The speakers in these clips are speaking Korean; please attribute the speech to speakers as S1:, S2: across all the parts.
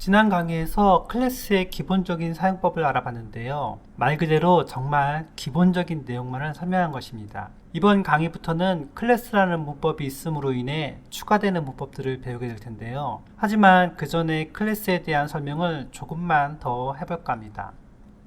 S1: 지난 강의에서 클래스의 기본적인 사용법을 알아봤는데요. 말 그대로 정말 기본적인 내용만을 설명한 것입니다. 이번 강의부터는 클래스라는 문법이 있음으로 인해 추가되는 문법들을 배우게 될 텐데요. 하지만 그 전에 클래스에 대한 설명을 조금만 더 해볼까 합니다.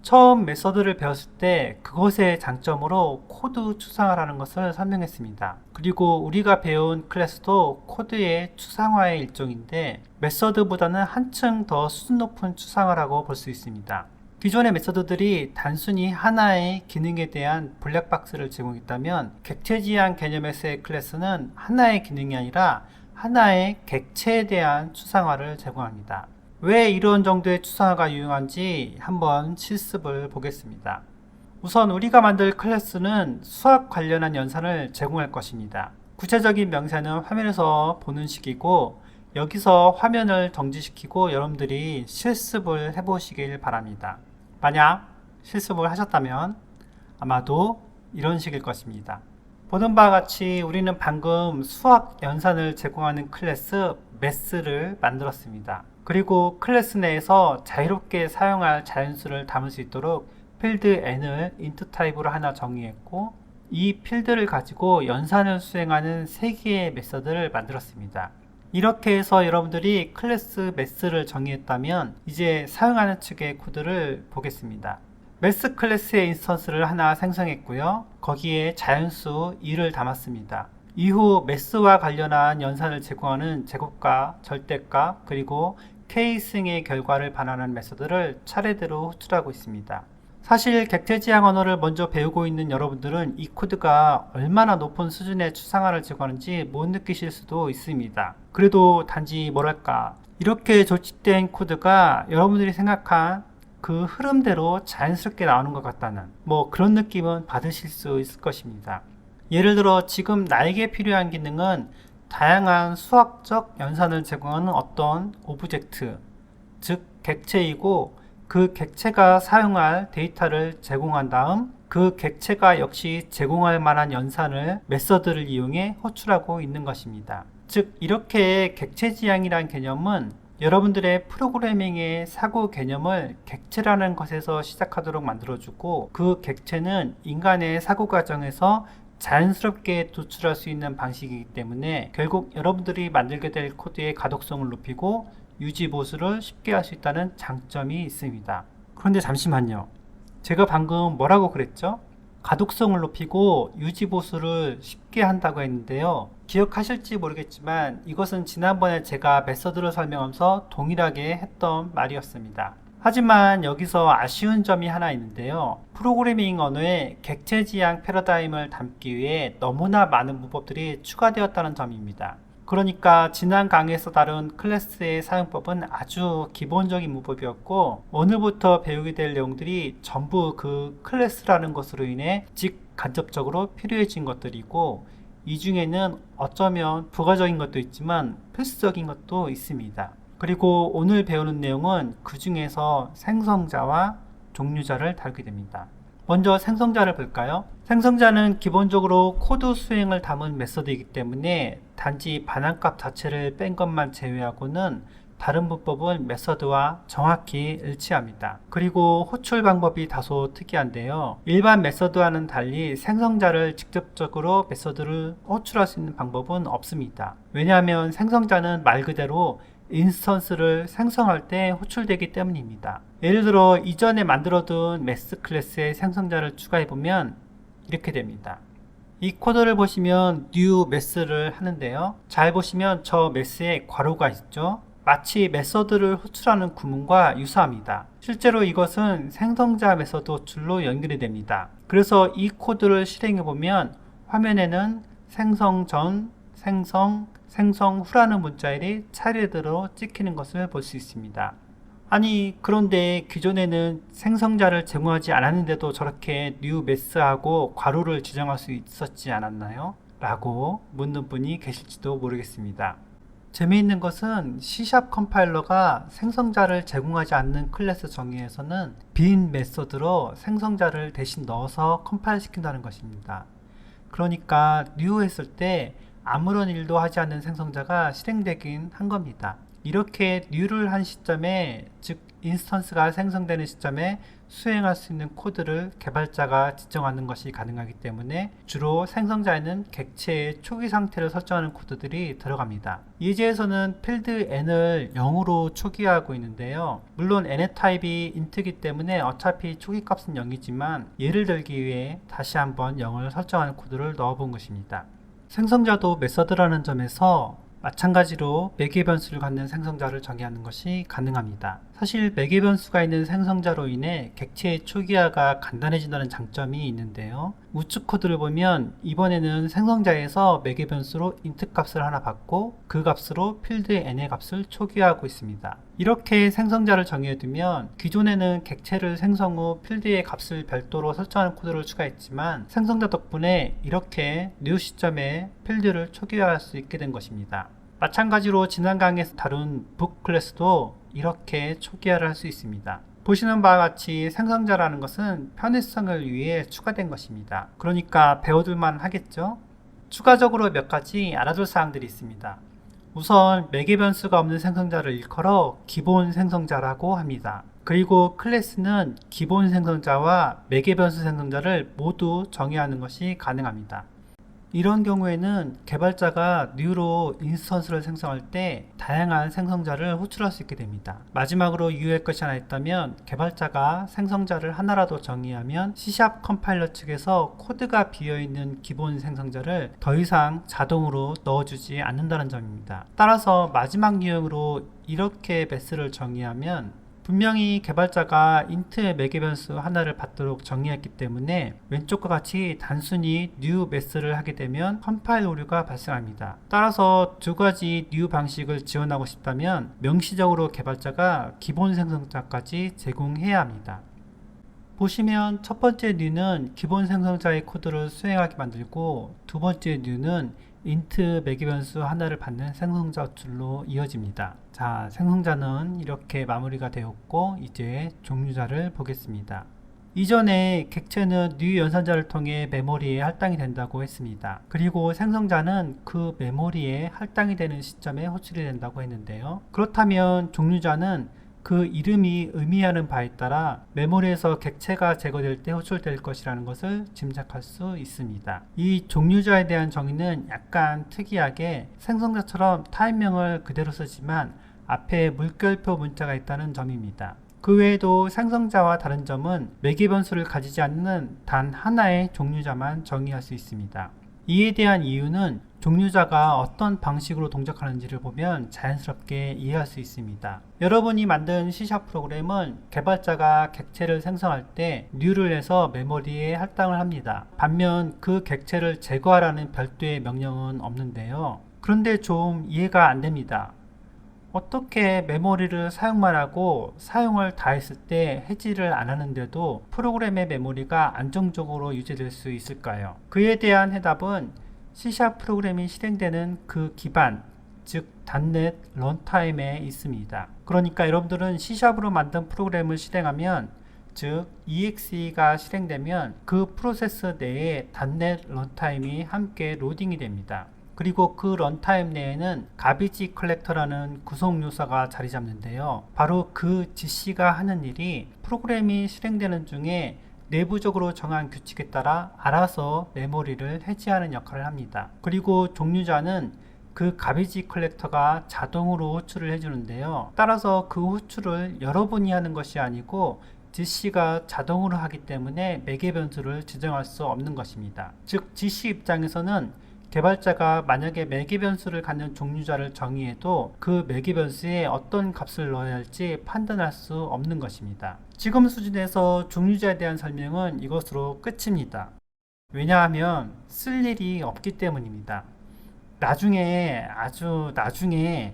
S1: 처음 메서드를 배웠을 때 그것의 장점으로 코드 추상화라는 것을 설명했습니다. 그리고 우리가 배운 클래스도 코드의 추상화의 일종인데 메서드보다는 한층 더 수준 높은 추상화라고 볼 수 있습니다. 기존의 메서드들이 단순히 하나의 기능에 대한 블랙박스를 제공했다면 객체지향 개념에서의 클래스는 하나의 기능이 아니라 하나의 객체에 대한 추상화를 제공합니다. 왜 이런 정도의 추상화가 유용한지 한번 실습을 보겠습니다. 우선 우리가 만들 클래스는 수학 관련한 연산을 제공할 것입니다. 구체적인 명사는 화면에서 보는 식이고 여기서 화면을 정지시키고 여러분들이 실습을 해보시길 바랍니다. 만약 실습을 하셨다면 아마도 이런 식일 것입니다. 보는 바와 같이 우리는 방금 수학 연산을 제공하는 클래스 매스를 만들었습니다. 그리고 클래스 내에서 자유롭게 사용할 자연수를 담을 수 있도록 필드 n을 int 타입으로 하나 정의했고 이 필드를 가지고 연산을 수행하는 세 개의 메서드를 만들었습니다. 이렇게 해서 여러분들이 클래스 매스를 정의했다면 이제 사용하는 측의 코드를 보겠습니다. 매스 클래스의 인스턴스를 하나 생성했고요. 거기에 자연수 2를 담았습니다. 이후 매스와 관련한 연산을 제공하는 제곱값, 절대값, 그리고 K승의 결과를 반환하는 메서드를 차례대로 호출하고 있습니다. 사실 객체지향 언어를 먼저 배우고 있는 여러분들은 이 코드가 얼마나 높은 수준의 추상화를 제공하는지 못 느끼실 수도 있습니다. 그래도 단지 뭐랄까 이렇게 조직된 코드가 여러분들이 생각한 그 흐름대로 자연스럽게 나오는 것 같다는 뭐 그런 느낌은 받으실 수 있을 것입니다. 예를 들어 지금 나에게 필요한 기능은 다양한 수학적 연산을 제공하는 어떤 오브젝트, 즉 객체이고 그 객체가 사용할 데이터를 제공한 다음 그 객체가 역시 제공할 만한 연산을 메서드를 이용해 호출하고 있는 것입니다. 즉 이렇게 객체 지향이란 개념은 여러분들의 프로그래밍의 사고 개념을 객체라는 것에서 시작하도록 만들어주고 그 객체는 인간의 사고 과정에서 자연스럽게 도출할 수 있는 방식이기 때문에 결국 여러분들이 만들게 될 코드의 가독성을 높이고 유지 보수를 쉽게 할 수 있다는 장점이 있습니다. 그런데 잠시만요. 제가 방금 뭐라고 그랬죠? 가독성을 높이고 유지 보수를 쉽게 한다고 했는데요. 기억하실지 모르겠지만 이것은 지난번에 제가 메서드를 설명하면서 동일하게 했던 말이었습니다. 하지만 여기서 아쉬운 점이 하나 있는데요. 프로그래밍 언어에 객체지향 패러다임을 담기 위해 너무나 많은 문법들이 추가되었다는 점입니다. 그러니까 지난 강의에서 다룬 클래스의 사용법은 아주 기본적인 문법이었고 오늘부터 배우게 될 내용들이 전부 그 클래스라는 것으로 인해 직간접적으로 필요해진 것들이고 이 중에는 어쩌면 부가적인 것도 있지만 필수적인 것도 있습니다. 그리고 오늘 배우는 내용은 그 중에서 생성자와 종류자를 다루게 됩니다. 먼저 생성자를 볼까요? 생성자는 기본적으로 코드 수행을 담은 메서드이기 때문에 단지 반환값 자체를 뺀 것만 제외하고는 다른 문법은 메서드와 정확히 일치합니다. 그리고 호출 방법이 다소 특이한데요. 일반 메서드와는 달리 생성자를 직접적으로 메서드를 호출할 수 있는 방법은 없습니다. 왜냐하면 생성자는 말 그대로 인스턴스를 생성할 때 호출되기 때문입니다. 예를 들어 이전에 만들어둔 매스 클래스의 생성자를 추가해 보면 이렇게 됩니다. 이 코드를 보시면 new 매스를 하는데요. 잘 보시면 저 매스에 괄호가 있죠. 마치 메서드를 호출하는 구문과 유사합니다. 실제로 이것은 생성자 메서드 호출로 연결이 됩니다. 그래서 이 코드를 실행해 보면 화면에는 생성 전, 생성, 생성 후라는 문자일이 차례대로 찍히는 것을 볼 수 있습니다. 아니 그런데 기존에는 생성자를 제공하지 않았는데도 저렇게 new 매스하고 괄호를 지정할 수 있었지 않았나요? 라고 묻는 분이 계실지도 모르겠습니다. 재미있는 것은 C# 컴파일러가 생성자를 제공하지 않는 클래스 정의에서는 빈 메서드로 생성자를 대신 넣어서 컴파일 시킨다는 것입니다. 그러니까 new 했을 때 아무런 일도 하지 않는 생성자가 실행되긴 한 겁니다. 이렇게 new를 한 시점에 즉 인스턴스가 생성되는 시점에 수행할 수 있는 코드를 개발자가 지정하는 것이 가능하기 때문에 주로 생성자에는 객체의 초기 상태를 설정하는 코드들이 들어갑니다. 예제에서는 필드 n을 0으로 초기화하고 있는데요. 물론 n의 타입이 int이기 때문에 어차피 초기 값은 0이지만 예를 들기 위해 다시 한번 0을 설정하는 코드를 넣어본 것입니다. 생성자도 메서드라는 점에서 마찬가지로 매개 변수를 갖는 생성자를 정의하는 것이 가능합니다. 사실 매개 변수가 있는 생성자로 인해 객체의 초기화가 간단해진다는 장점이 있는데요. 우측 코드를 보면 이번에는 생성자에서 매개 변수로 int 값을 하나 받고 그 값으로 필드의 n의 값을 초기화하고 있습니다. 이렇게 생성자를 정해두면 기존에는 객체를 생성 후 필드의 값을 별도로 설정하는 코드를 추가했지만 생성자 덕분에 이렇게 new 시점에 필드를 초기화할 수 있게 된 것입니다. 마찬가지로 지난 강의에서 다룬 북 클래스도 이렇게 초기화를 할 수 있습니다. 보시는 바와 같이 생성자라는 것은 편의성을 위해 추가된 것입니다. 그러니까 배워둘만 하겠죠? 추가적으로 몇 가지 알아둘 사항들이 있습니다. 우선 매개 변수가 없는 생성자를 일컬어 기본 생성자라고 합니다. 그리고 클래스는 기본 생성자와 매개 변수 생성자를 모두 정의하는 것이 가능합니다. 이런 경우에는 개발자가 new로 인스턴스를 생성할 때 다양한 생성자를 호출할 수 있게 됩니다. 마지막으로 유의할 것이 하나 있다면 개발자가 생성자를 하나라도 정의하면 C# 컴파일러 측에서 코드가 비어있는 기본 생성자를 더 이상 자동으로 넣어주지 않는다는 점입니다. 따라서 마지막 유형으로 이렇게 베스를 정의하면 분명히 개발자가 int의 매개 변수 하나를 받도록 정의했기 때문에 왼쪽과 같이 단순히 new 매스를 하게 되면 컴파일 오류가 발생합니다. 따라서 두 가지 new 방식을 지원하고 싶다면 명시적으로 개발자가 기본 생성자까지 제공해야 합니다. 보시면 첫 번째 new는 기본 생성자의 코드를 수행하게 만들고 두 번째 new는 int 매개 변수 하나를 받는 생성자 줄로 이어집니다. 자, 생성자는 이렇게 마무리가 되었고 이제 종류자를 보겠습니다. 이전에 객체는 new 연산자를 통해 메모리에 할당이 된다고 했습니다. 그리고 생성자는 그 메모리에 할당이 되는 시점에 호출이 된다고 했는데요. 그렇다면 종류자는 그 이름이 의미하는 바에 따라 메모리에서 객체가 제거될 때 호출될 것이라는 것을 짐작할 수 있습니다. 이 종류자에 대한 정의는 약간 특이하게 생성자처럼 타입명을 그대로 쓰지만 앞에 물결표 문자가 있다는 점입니다. 그 외에도 생성자와 다른 점은 매개 변수를 가지지 않는 단 하나의 종류자만 정의할 수 있습니다. 이에 대한 이유는 종류자가 어떤 방식으로 동작하는지를 보면 자연스럽게 이해할 수 있습니다. 여러분이 만든 C# 프로그램은 개발자가 객체를 생성할 때 new를 해서 메모리에 할당을 합니다. 반면 그 객체를 제거하라는 별도의 명령은 없는데요. 그런데 좀 이해가 안 됩니다. 어떻게 메모리를 사용만 하고 사용을 다 했을 때 해지를 안 하는데도 프로그램의 메모리가 안정적으로 유지될 수 있을까요? 그에 대한 해답은 C# 프로그램이 실행되는 그 기반, 즉 단넷 런타임에 있습니다. 그러니까 여러분들은 C샵으로 만든 프로그램을 실행하면 즉 EXE가 실행되면 그 프로세스 내에 단넷 런타임이 함께 로딩이 됩니다. 그리고 그 런타임 내에는 가비지 컬렉터라는 구성 요소가 자리 잡는데요. 바로 그 GC가 하는 일이 프로그램이 실행되는 중에 내부적으로 정한 규칙에 따라 알아서 메모리를 해지하는 역할을 합니다. 그리고 종류자는 그 가비지 컬렉터가 자동으로 호출을 해주는데요. 따라서 그 호출을 여러분이 하는 것이 아니고 GC가 자동으로 하기 때문에 매개 변수를 지정할 수 없는 것입니다. 즉 GC 입장에서는 개발자가 만약에 매개 변수를 갖는 종류자를 정의해도 그 매개 변수에 어떤 값을 넣어야 할지 판단할 수 없는 것입니다. 지금 수준에서 종류자에 대한 설명은 이것으로 끝입니다. 왜냐하면 쓸 일이 없기 때문입니다. 나중에 아주 나중에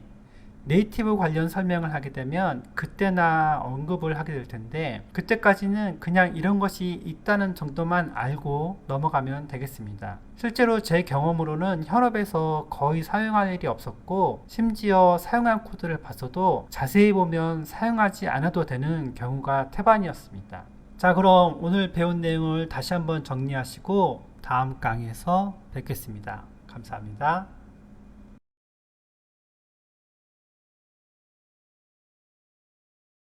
S1: 네이티브 관련 설명을 하게 되면 그때나 언급을 하게 될 텐데 그때까지는 그냥 이런 것이 있다는 정도만 알고 넘어가면 되겠습니다. 실제로 제 경험으로는 현업에서 거의 사용할 일이 없었고 심지어 사용한 코드를 봤어도 자세히 보면 사용하지 않아도 되는 경우가 태반이었습니다. 자 그럼 오늘 배운 내용을 다시 한번 정리하시고 다음 강의에서 뵙겠습니다. 감사합니다.